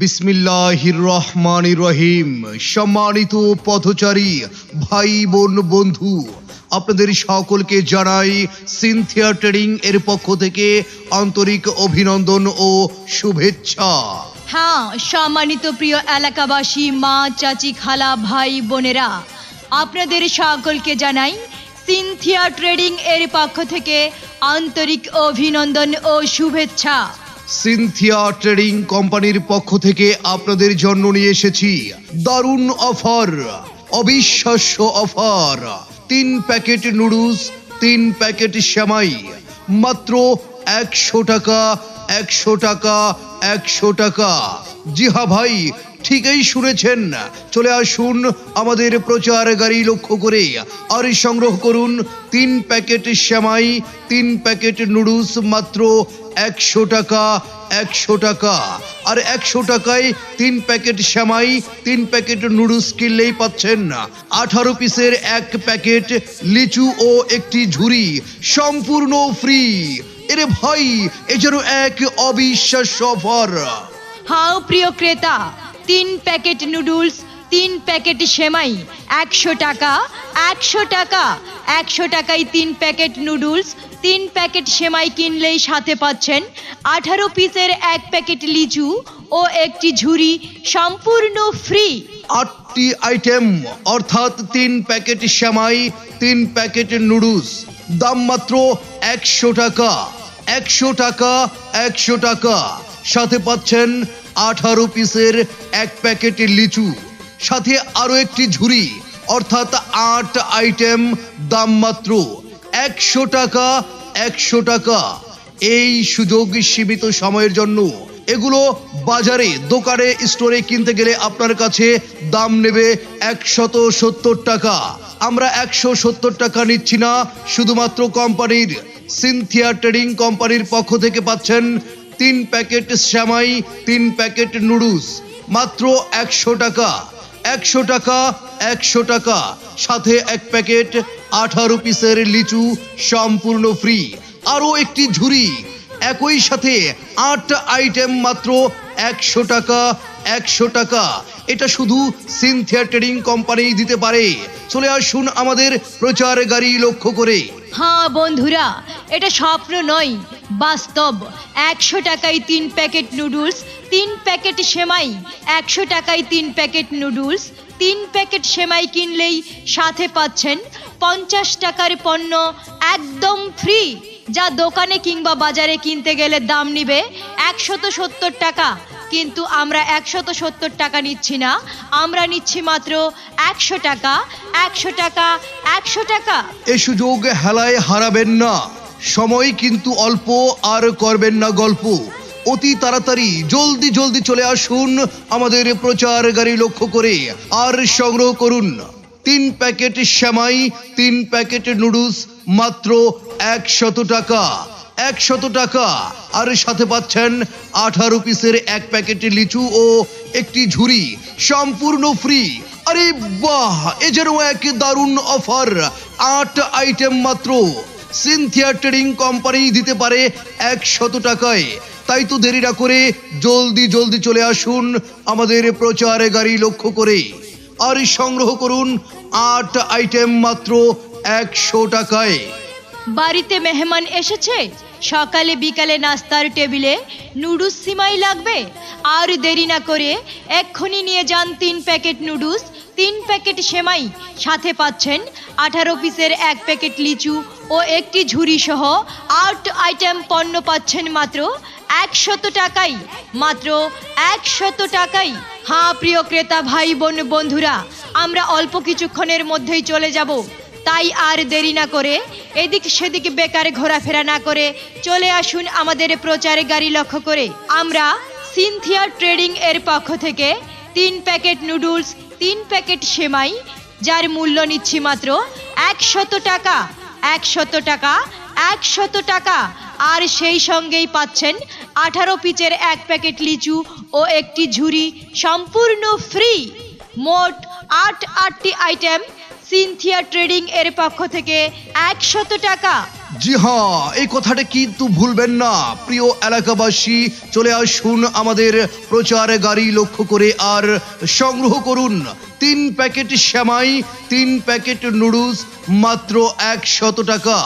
বিসমিল্লাহির রহমান রহিম সম্মানিত পথচারী ভাই বোন বন্ধু, আপনাদের সকলকে জানাই সিনথিয়া ট্রেডিং এর পক্ষ থেকে আন্তরিক অভিনন্দন ও শুভেচ্ছা। হ্যাঁ সম্মানিত প্রিয় এলাকাবাসী, মা, চাচি, খালা, ভাই, বোনেরা, আপনাদের সকলকে জানাই সিনথিয়া ট্রেডিং এর পক্ষ থেকে আন্তরিক অভিনন্দন ও শুভেচ্ছা। সিনথিয়া ট্রেডিং কোম্পানির পক্ষ থেকে আপনাদের জন্য নিয়ে এসেছি দারুণ অফার, অবিশ্বাস্য অফার। তিন প্যাকেট নুডলস, তিন প্যাকেট সেমাই, মাত্র একশো টাকা একশো টাকা একশো টাকা। জি হা ভাই, ঠিকই শুনেছেন। চলে আসুন আমাদের প্রচার গাড়ি লক্ষ্য করে। আর সংগ্রহ করুন তিন প্যাকেট সেমাই, তিন প্যাকেট নুডলস, মাত্র একশো টাকা একশো টাকা। আর একশো টাকায় তিন প্যাকেট সেমাই, তিন প্যাকেট নুডলস কিনলেই পাচ্ছেন। না আঠারো পিসের এক প্যাকেট লিচু ও একটি ঝুড়ি সম্পূর্ণ ফ্রি এরে ভাই, এ যেন এক অবিশ্বাস্য অফার। হাও প্রিয় ক্রেতা, তিন প্যাকেট নুডলস, তিন প্যাকেট সেমাই, একশো টাকা একশো টাকা, একশো টাকায় তিন প্যাকেট নুডলস তিন প্যাকেট সেমাই কিনলেই সাথে পাচ্ছেন আঠারো পিসের এক প্যাকেট লিচু ও একটি ঝুড়ি সম্পূর্ণ ফ্রি। আটটি আইটেম, অর্থাৎ তিন প্যাকেট সেমাই, তিন প্যাকেট নুডলস। দাম মাত্র একশো টাকা একশো টাকা একশো টাকা। সাথে পাচ্ছেন আঠারো পিসের এক প্যাকেট লিচু। সাথে আরও একটি ঝুড়ি, অর্থাৎ আট আইটেম, দাম মাত্র একশো টাকা একশো টাকা। এই সুযোগ সীমিত সময়ের জন্য এগুলো বাজারে, দোকানে স্টোরে কিনতে গেলে আপনার কাছে দাম নেবে একশত সত্তর টাকা। আমরা একশো সত্তর টাকা নিচ্ছি না, শুধুমাত্র কোম্পানির সিনথিয়া ট্রেডিং কোম্পানির পক্ষ থেকে পাচ্ছেন তিন প্যাকেট শ্যামাই, তিন প্যাকেট নুডলস, মাত্র একশো টাকা। একশো টাকা একশো টাকা, সাথে এক প্যাকেট আঠারো পিসের লিচু সম্পূর্ণ ফ্রি আরও একটি ঝুড়ি। একই সাথে আট আইটেম মাত্র একশো টাকা একশো টাকা। এটা শুধু সিনথিয়া ট্রেডিং কোম্পানি দিতে পারে। চলে আসুন আমাদের প্রচার গাড়ি লক্ষ্য করে। হ্যাঁ বন্ধুরা, এটা স্বপ্ন নয়, বাস্তব। একশো টাকায় তিন প্যাকেট নুডলস, তিন প্যাকেট সেমাই। একশো টাকায় তিন প্যাকেট নুডলস, তিন প্যাকেট সেমাই কিনলেই সাথে পাচ্ছেন পঞ্চাশ টাকার পণ্য একদম ফ্রি যা দোকানে কিংবা বাজারে কিনতে গেলে দাম নিবে একশত সত্তর টাকা। কিন্তু আমরা একশত সত্তর টাকা নিচ্ছি না। আমরা নিচ্ছি মাত্র একশো টাকা। একশো টাকা একশো টাকা। এ সুযোগ হেলায় হারাবেন না। সময় কিন্তু অল্প, আর করবেন না গল্প। অতি তাড়াতাড়ি জলদি জলদি চলে আসুন আমাদের প্রচার গাড়ি লক্ষ্য করে। আর সংগ্রহ করুন। তিন প্যাকেট শ্যামাই তিন প্যাকেট নুডলস, মাত্র একশত টাকা। একশত টাকা। আর সাথে পাচ্ছেন আঠারো পিসের এক প্যাকেট লিচু ও একটি ঝুড়ি সম্পূর্ণ ফ্রি। আরে বাহ! এ যেন এক দারুণ অফার। আট আইটেম মাত্র। সিনথিয়া ট্রেডিং কোম্পানি দিতে পারে একশত টাকায়। তাই তো দেরি না করে জলদি জলদি চলে আসুন আমাদের প্রচারে গাড়ি লক্ষ্য করে। আর সংগ্রহ করুন আট আইটেম মাত্র একশো টাকায়। বাড়িতে মেহমান এসেছে? সকালে বিকালে নাস্তার টেবিলে নুডলস সিমাই লাগবে। আর দেরি না করে এক্ষুনি নিয়ে যান তিন প্যাকেট নুডলস তিন প্যাকেট সেমাই। সাথে পাচ্ছেন আঠারো পিসের এক প্যাকেট লিচু ও একটি ঝুড়ি সহ আট আইটেম পণ্য পাচ্ছেন মাত্র একশত টাকাই মাত্র একশত টাকাই হ্যাঁ প্রিয় ক্রেতা, ভাই, বোন, বন্ধুরা আমরা অল্প কিছুক্ষণের মধ্যেই চলে যাব। তাই আর দেরি না করে, এদিক সেদিক বেকার ঘোরাফেরা না করে চলে আসুন আমাদের প্রচারে গাড়ি লক্ষ্য করে। আমরা সিনথিয়া ট্রেডিং এর পক্ষ থেকে তিন প্যাকেট নুডলস, তিন প্যাকেট সেমাই, যার মূল্য নিচ্ছি মাত্র একশত টাকা একশত টাকা একশত টাকা। আর সেই সঙ্গেই পাচ্ছেন আঠারো পিচের এক প্যাকেট লিচু ও একটি ঝুড়ি সম্পূর্ণ ফ্রি। মোট আট আটটি আইটেম সিনথিয়া ট্রেডিং এর পক্ষ থেকে একশত টাকা। জি হ্যাঁ এই কথাটা কিন্তু ভুলবেন না। প্রিয় এলাকাবাসী, চলে আসুন আমাদের প্রচার গাড়ি লক্ষ্য করে আর সংগ্রহ করুন। তিন প্যাকেট শ্যামাই তিন প্যাকেট নুডলস, মাত্র একশত টাকা।